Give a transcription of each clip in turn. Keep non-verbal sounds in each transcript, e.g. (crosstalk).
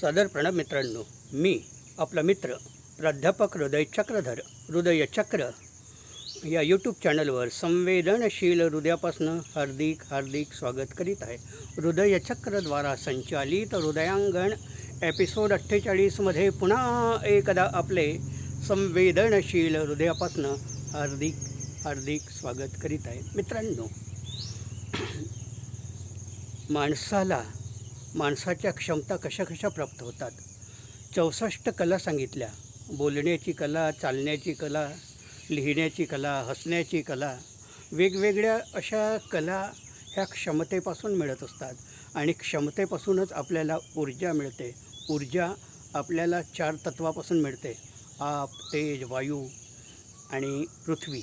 सादर प्रणाम मित्रांनो मी आपला मित्र प्राध्यापक हृदय चक्रधर हृदय चक्र या यूट्यूब चॅनलवर संवेदनशील हृदयापासून हार्दिक हार्दिक स्वागत करीत आहे. हृदय चक्रद्वारा संचालित हृदयांगण एपिसोड अठ्ठेचाळीसमध्ये पुन्हा एकदा आपले संवेदनशील हृदयापासून हार्दिक हार्दिक स्वागत करीत आहे. मित्रांनो माणसाला माणसाच्या क्षमता कशा कशा प्राप्त होतात? चौसष्ट कला सांगितल्या. बोलण्याची कला चालण्याची कला लिहिण्याची कला हसण्याची कला वेगवेगळ्या अशा कला ह्या क्षमतेपासून मिळत असतात. आणि क्षमतेपासूनच आपल्याला ऊर्जा मिळते. ऊर्जा आपल्याला चार तत्वापासून मिळते. आप तेज वायू आणि पृथ्वी.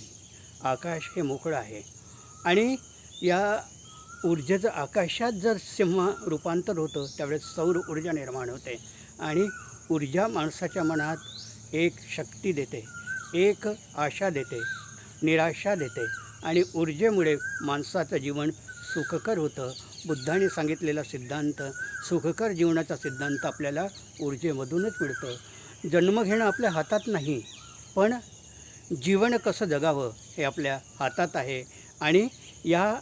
आकाश हे मोकळं आहे. आणि या ऊर्जेचं आकाशात जर सिंह रूपांतर होतं त्यावेळेस सौर ऊर्जा निर्माण होते. आणि ऊर्जा माणसाच्या मनात एक शक्ती देते एक आशा देते निराशा देते. आणि ऊर्जेमुळे माणसाचं जीवन सुखकर होतं. बुद्धाने सांगितलेला सिद्धांत सुखकर जीवनाचा सिद्धांत आपल्याला ऊर्जेमधूनच मिळतं. जन्म घेणं आपल्या हातात नाही पण जीवन कसं जगावं हे आपल्या हातात आहे. आणि या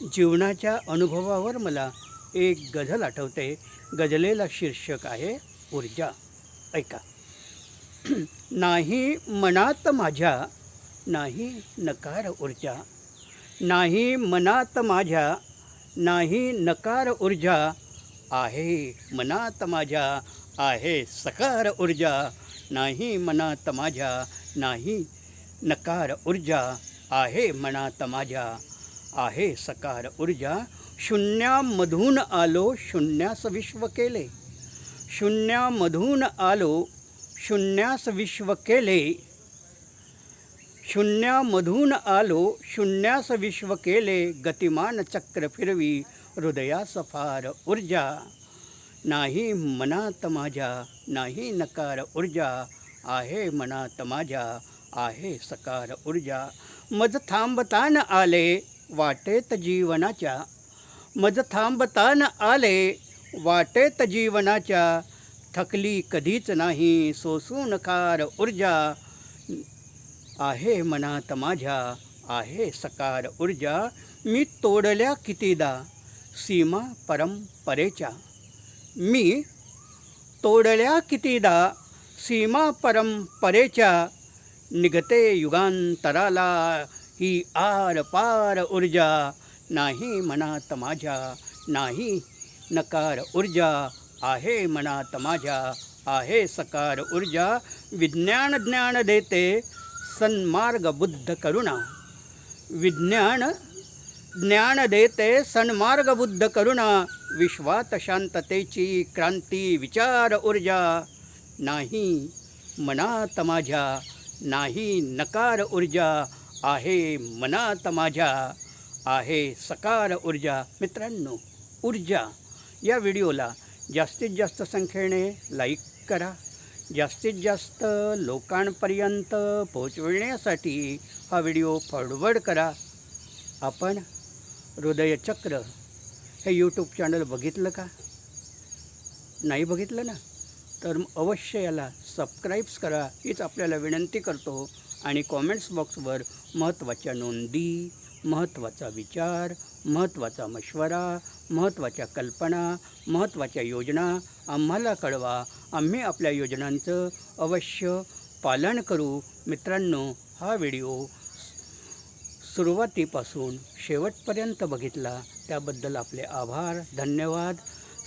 जीवनाच्या अनुभवावर मला एक गझल आठवते. गझलेला शीर्षक आहे ऊर्जा. ऐका. (clears throat) नाही मनात माझ्या नाही नकार ऊर्जा. नाही मनात माझ्या नाही नकार ऊर्जा. आहे मनात माझ्या आहे सकार ऊर्जा. नाही मनात माझ्या नाही नकार ऊर्जा. आहे मनात माझ्या आहे सकार ऊर्जा. शून्यामधून आलो शून्यास विश्व केले. शून्यामधून आलो शून्यास विश्व केले. शून्यामधून आलो शून्यास विश्व केले. गतिमान चक्र फिरवी हृदयास फार ऊर्जा. नाही मनात माझ्या नाही नकार ऊर्जा. आहे मनात माझ्या आहे सकार ऊर्जा. मज थांबतान आले वाटेत जीवनाच्या मज थांबतान आले. वाटेत जीवनाच्या थकली कधीच नाही. सोसून कार ऊर्जा आहे मनात माझ्या आहे सकार ऊर्जा. मी तोडल्या कितीदा सीमा परंपरेच्या. मी तोडल्या कितीदा सीमा परंपरेच्या. निघते युगांतराला ही आर पार ऊर्जा. नाही मनात माझ्या नाही नकार ऊर्जा. आहे मनात माझ्या आहे सकार ऊर्जा. विज्ञान ज्ञान देते सन्मार्ग बुद्ध करुणा. विज्ञान ज्ञान देते सन्मार्ग बुद्ध करुणा. विश्वात शांततेची क्रांती विचार ऊर्जा. नाही मनात माझ्या नाही नकार ऊर्जा. आहे मनात माझ्या आहे सकार ऊर्जा. मित्रांनो ऊर्जा या व्हिडिओला जास्तीत जास्त संख्येने लाईक करा. जास्तीत जास्त लोकांपर्यंत पोचविण्यासाठी हा व्हिडिओ फॉरवर्ड करा. आपण हृदयचक्र हे यूट्यूब चॅनल बघितलं का? नाही बघितलं ना? तर अवश्य याला सबस्क्राईब्स करा. हीच आपल्याला विनंती करतो. आणि कॉमेंट्स बॉक्सवर महत्त्वाच्या नोंदी महत्त्वाचा विचार महत्त्वाचा मशवरा महत्त्वाच्या कल्पना महत्त्वाच्या योजना आम्हाला कळवा. आम्ही आपल्या योजनांचं अवश्य पालन करू. मित्रांनो हा व्हिडिओ सुरुवातीपासून शेवटपर्यंत बघितला त्याबद्दल आपले आभार धन्यवाद.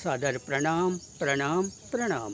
सादर प्रणाम प्रणाम प्रणाम.